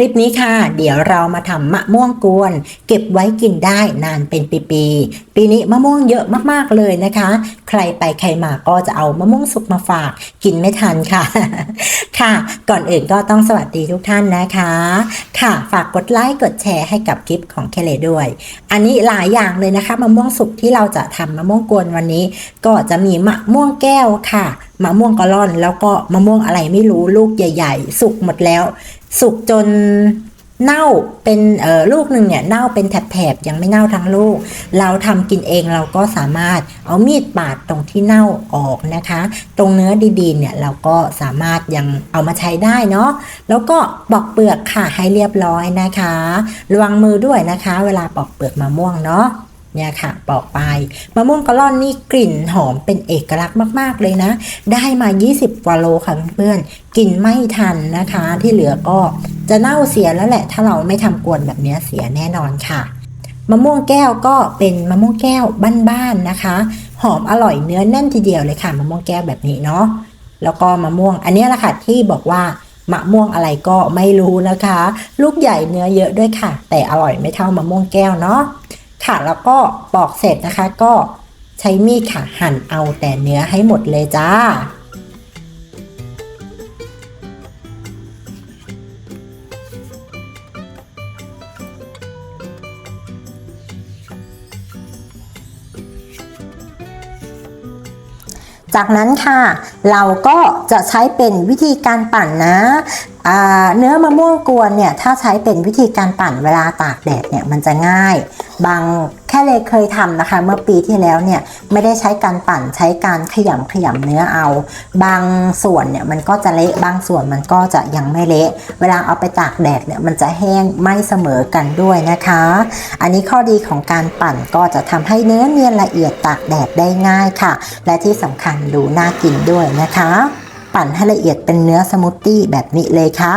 คลิปนี้ค่ะ เดี๋ยวเรามาทำมะม่วงกวน เก็บไว้กินได้นานเป็นปีๆ ปีนี้มะม่วงเยอะมากๆเลยนะคะ ใครไปใครมาก็จะเอามะม่วงสุกมาฝากกินไม่ทันค่ะ ค่ะ ก่อนอื่นก็ต้องสวัสดีทุกท่านนะคะ ค่ะ ฝากกดไลค์กดแชร์ให้กับคลิปของเคเลด้วย อันนี้หลายอย่างเลยนะคะมะม่วงสุกที่เราจะทำมะม่วงกวนวันนี้ ก็จะมีมะม่วงแก้วค่ะ มะม่วงกะล่อน แล้วก็มะม่วงอะไรไม่รู้ลูกใหญ่ ๆ สุกหมดแล้ว สุกจนเน่าเป็นเอ่อลูกหนึ่งเนี่ยเน่าเป็นแถบๆยังไม่เน่าทั้งลูก เราทำกินเองเราก็สามารถเอามีดปาดตรงที่เน่าออกนะคะ ตรงเนื้อดีๆเนี่ยเราก็สามารถยังเอามาใช้ได้เนาะแล้วก็ปอกเปลือกค่ะให้เรียบร้อยนะคะ ระวังมือด้วยนะคะ เวลาปอกเปลือกมะม่วงเนาะ เนี่ยค่ะปอกไปมะม่วงกะล่อนนี่กลิ่นหอมเป็นเอกลักษณ์มาก ๆ เลยนะ ได้มา 20 กว่าโลค่ะเพื่อนๆกินไม่ทันนะคะ ที่เหลือก็จะเน่าเสียแล้วแหละ ถ้าเราไม่ทำกวนแบบนี้เสียแน่นอนค่ะมะม่วงแก้วก็เป็นมะม่วงแก้วบ้านๆนะคะ หอมอร่อยเนื้อแน่นทีเดียวเลยค่ะมะม่วงแก้วแบบนี้เนาะแล้วก็มะม่วงอันนี้แหละค่ะที่บอกว่ามะม่วงอะไรก็ไม่รู้นะคะ ลูกใหญ่เนื้อเยอะด้วยค่ะ แต่อร่อยไม่เท่ามะม่วงแก้วเนาะ ค่ะแล้วก็ปอกเสร็จนะคะก็ใช้มีดค่ะหั่นเอาแต่เนื้อให้หมดเลยจ้า จากนั้นค่ะ เราก็จะใช้เป็นวิธีการปั่นนะ เนื้อมะม่วงกวนเนี่ยถ้าใช้เป็นวิธีการปั่นเวลาตากแดดเนี่ยมันจะง่าย บางแค่เลยเคยทำนะคะ เมื่อปีที่แล้วเนี่ยไม่ได้ใช้การปั่นใช้การขยำขยำเนื้อเอา บางส่วนเนี่ยมันก็จะเละบางส่วนมันก็จะยังไม่เละเวลาเอาไปตากแดดเนี่ยมันจะแห้งไม่เสมอกันด้วยนะคะ อันนี้ข้อดีของการปั่นก็จะทำให้เนื้อเนียนละเอียดตากแดดได้ง่ายค่ะ และที่สำคัญดูน่ากินด้วยนะคะ ปั่นให้ละเอียดเป็นเนื้อสมูทตี้แบบนี้เลยค่ะ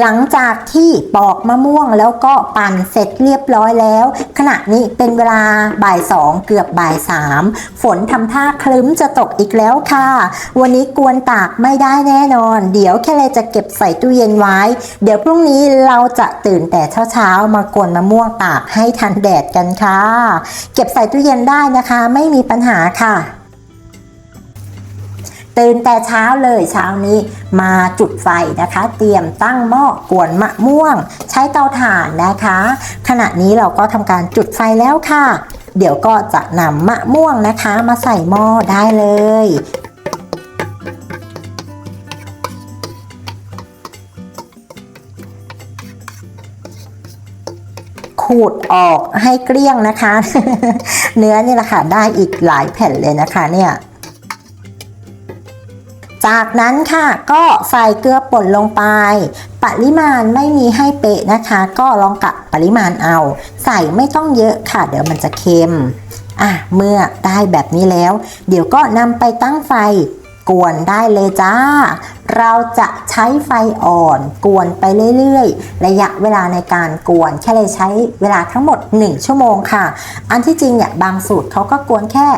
หลังจากที่ปอกมะม่วงแล้วก็ปั่นเสร็จเรียบร้อยแล้ว ขณะนี้เป็นเวลาบ่ายสองเกือบบ่ายสามฝนทำท่าคลึ้มจะตกอีกแล้วค่ะ วันนี้กวนตากไม่ได้แน่นอน เดี๋ยวแค่เลยจะเก็บใส่ตู้เย็นไว้ เดี๋ยวพรุ่งนี้เราจะตื่นแต่เช้าๆมากวนมะม่วงตากให้ทันแดดกันค่ะ เก็บใส่ตู้เย็นได้นะคะ ไม่มีปัญหาค่ะ ตื่นแต่เช้าเลยเช้านี้มาจุดไฟนะคะ เตรียมตั้งหม้อกวนมะม่วง ใช้เตาถ่านนะคะ ขณะนี้เราก็ทำการจุดไฟแล้วค่ะ เดี๋ยวก็จะนำมะม่วงนะคะ มาใส่หม้อได้เลยขูดออกให้เกลี้ยงนะคะ เนื้อนี่แหละค่ะได้อีกหลายแผ่นเลยนะคะเนี่ย จากนั้นค่ะก็ใส่เกลือป่นลงไป ปริมาณไม่มีให้เป๊ะนะคะ ก็ลองกะปริมาณเอา ใส่ไม่ต้องเยอะค่ะ เดี๋ยวมันจะเค็มอะเมื่อได้แบบนี้แล้ว เดี๋ยวก็นำไปตั้งไฟกวนได้เลยจ้า เราจะใช้ไฟอ่อนกวนไปเรื่อยๆ ระยะเวลาในการกวน แค่เลยใช้เวลาทั้งหมด 1 ชั่วโมงค่ะ อันที่จริงเนี่ยบางสูตรเขาก็กวนแค่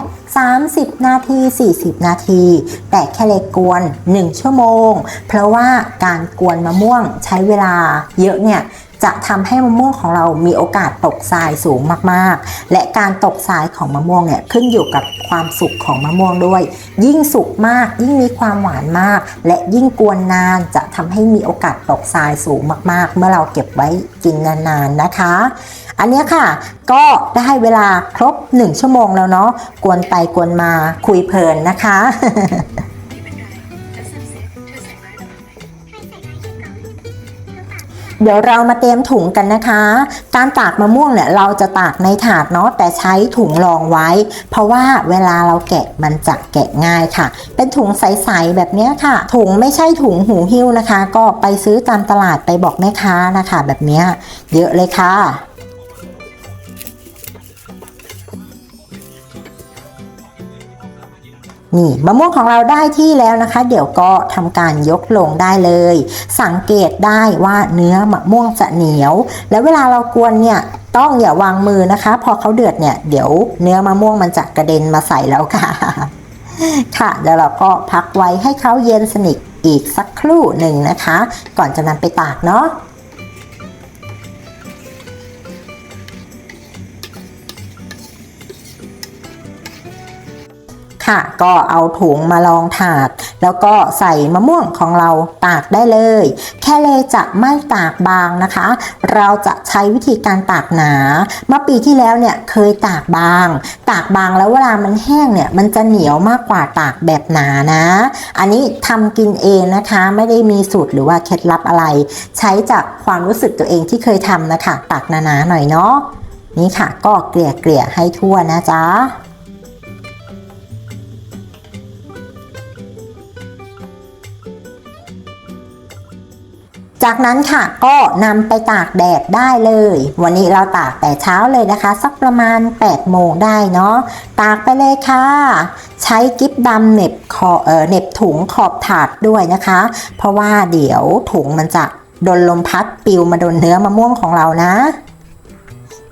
30 นาที 40 นาที แต่แค่เลยกวน 1 ชั่วโมง เพราะว่าการกวนมะม่วงใช้เวลาเยอะเนี่ย จะทำให้มะม่วงของเรามีโอกาสตกทรายสูงมากๆ และการตกทรายของมะม่วงเนี่ยขึ้นอยู่กับความสุกของมะม่วงด้วย ยิ่งสุกมาก ยิ่งมีความหวานมาก และยิ่งกวนนานจะทำให้มีโอกาสตกทรายสูงมากๆ เมื่อเราเก็บไว้กินนานๆนะคะ อันนี้ค่ะก็ได้เวลาครบ 1 ชั่วโมงแล้วเนาะกวนไปกวนมาคุยเพลินนะคะ เดี๋ยวเรามาเตรียมถุงกันนะคะ การตากมะม่วงเนี่ยเราจะตากในถาดเนาะแต่ใช้ถุงรองไว้ เพราะว่าเวลาเราแกะมันจะแกะง่ายค่ะ เป็นถุงใสๆแบบนี้ค่ะ ถุงไม่ใช่ถุงหูหิ้วนะคะ ก็ไปซื้อตามตลาดไปบอกแม่ค้านะคะ แบบนี้เยอะเลยค่ะ นี่มะม่วงของเราได้ที่แล้วนะคะ เดี๋ยวก็ทำการยกลงได้เลย สังเกตได้ว่าเนื้อมะม่วงจะเหนียว แล้วเวลาเรากวนเนี่ยต้องอย่าวางมือนะคะ พอเขาเดือดเนี่ยเดี๋ยวเนื้อมะม่วงมันจะกระเด็นมาใส่แล้วค่ะ ค่ะเดี๋ยวเราก็พักไว้ให้เขาเย็นสนิทอีกสักครู่หนึ่งนะคะ ก่อนจะนำไปตากเนาะ ค่ะ ก็เอาถุงมาลองถาดแล้วก็ใส่มะม่วงของเราตากได้เลย แค่เลจะไม่ตากบางนะคะ เราจะใช้วิธีการตากหนา เมื่อปีที่แล้วเนี่ยเคยตากบาง ตากบางแล้วเวลามันแห้งเนี่ยมันจะเหนียวมากกว่าตากแบบหนานะ อันนี้ทำกินเองนะคะ ไม่ได้มีสูตรหรือว่าเคล็ดลับอะไร ใช้จากความรู้สึกตัวเองที่เคยทำนะคะตากหนาๆหน่อยเนาะนี่ค่ะก็เกลี่ยเกลี่ยๆให้ทั่วนะจ๊ะ จากนั้นค่ะก็นำไปตากแดดได้เลย วันนี้เราตากแต่เช้าเลยนะคะ สักประมาณ 8 โมงได้เนาะตากไปเลยค่ะ ใช้กิ๊บดำเน็บคอเออเน็บถุงขอบถาดด้วยนะคะ เพราะว่าเดี๋ยวถุงมันจะโดนลมพัดปิวมาโดนเนื้อมะม่วงของเรานะ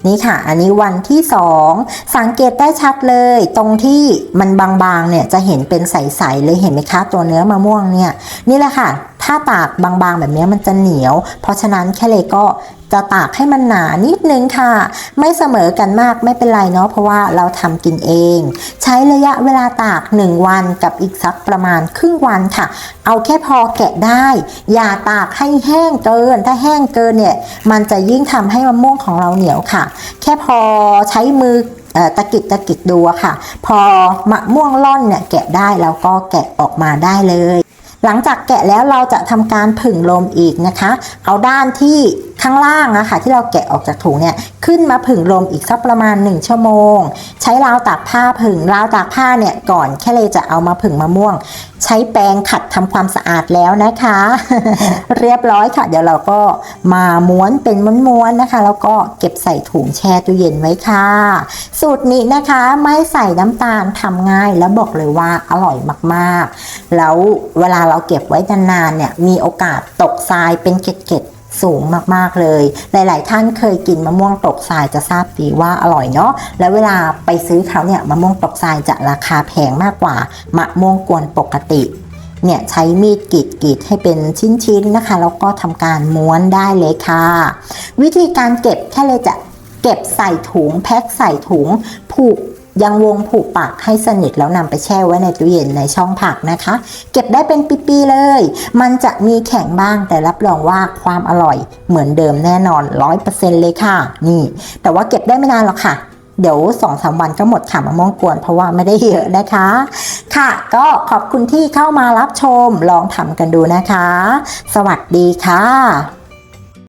นี่ค่ะ อันนี้วันที่ 2 สังเกตได้ชัดเลย ตรงที่มันบางๆเนี่ยจะเห็นเป็นใสๆเลยเห็นไหมคะ ตัวเนื้อมะม่วงเนี่ยนี่แหละค่ะ ถ้าตากบางๆ แบบนี้มันจะเหนียว เพราะฉะนั้นแค่เลยก็จะตากให้มันหนานิดนึงค่ะ ไม่เสมอกันมากไม่เป็นไรเนาะเพราะว่าเราทำกินเอง ใช้ระยะเวลาตาก 1 วันกับอีกสักประมาณครึ่งวันค่ะ เอาแค่พอแกะได้ อย่าตากให้แห้งเกิน ถ้าแห้งเกินเนี่ย มันจะยิ่งทำให้มะม่วงของเราเหนียวค่ะ แค่พอใช้มือตะกิดตะกิดดูค่ะ พอมะม่วงล่อนเนี่ยแกะได้แล้วก็แกะออกมาได้เลย หลังจากแกะแล้วเราจะทำการผึ่งลมอีกนะคะ เอาด้านที่ ข้างล่างอะค่ะที่เราแกะออกจากถุงเนี่ยขึ้นมาผึ่งลมอีกสักประมาณ 1 ชั่วโมง ใช้ราวตากผ้าผึ่งราวตากผ้าเนี่ยก่อนแค่เลยจะเอามาผึ่งมะม่วง ใช้แปรงขัดทำความสะอาดแล้วนะคะ เรียบร้อยค่ะ เดี๋ยวเราก็มาม้วนเป็นม้วนๆนะคะ แล้วก็เก็บใส่ถุงแช่ตู้เย็นไว้ค่ะ สูตรนี้นะคะไม่ใส่น้ำตาลทำง่ายแล้วบอกเลยว่าอร่อยมากๆ แล้วเวลาเราเก็บไว้นานๆเนี่ยมีโอกาสตกทรายเป็นเกล็ดๆ สูงมากๆเลย หลาย ๆ ท่านเคยกินมะม่วงตกทรายจะทราบดีว่าอร่อยเนาะ แล้วเวลาไปซื้อเขาเนี่ยมะม่วงตกทรายจะราคาแพงมากกว่ามะม่วงกวนปกติ เนี่ยใช้มีดกรีดกรีดให้เป็นชิ้น ๆ นะคะ แล้วก็ทำการม้วนได้เลยค่ะ วิธีการเก็บแค่เลยจะเก็บใส่ถุงแพ็คใส่ถุงผูก ยังวงผูกปากให้สนิทแล้วนำไปแช่ไว้ในตู้เย็นในช่องผักนะคะ เก็บได้เป็นปีๆเลย มันจะมีแข็งบ้างแต่รับรองว่าความอร่อยเหมือนเดิมแน่นอน 100%เลยค่ะ นี่ แต่ว่าเก็บได้ไม่นานหรอกค่ะเดี๋ยวสองสามวันก็หมดค่ะมะม่วงกวนเพราะว่าไม่ได้เยอะนะคะ ค่ะ ก็ขอบคุณที่เข้ามารับชมลองทำกันดูนะคะ สวัสดีค่ะ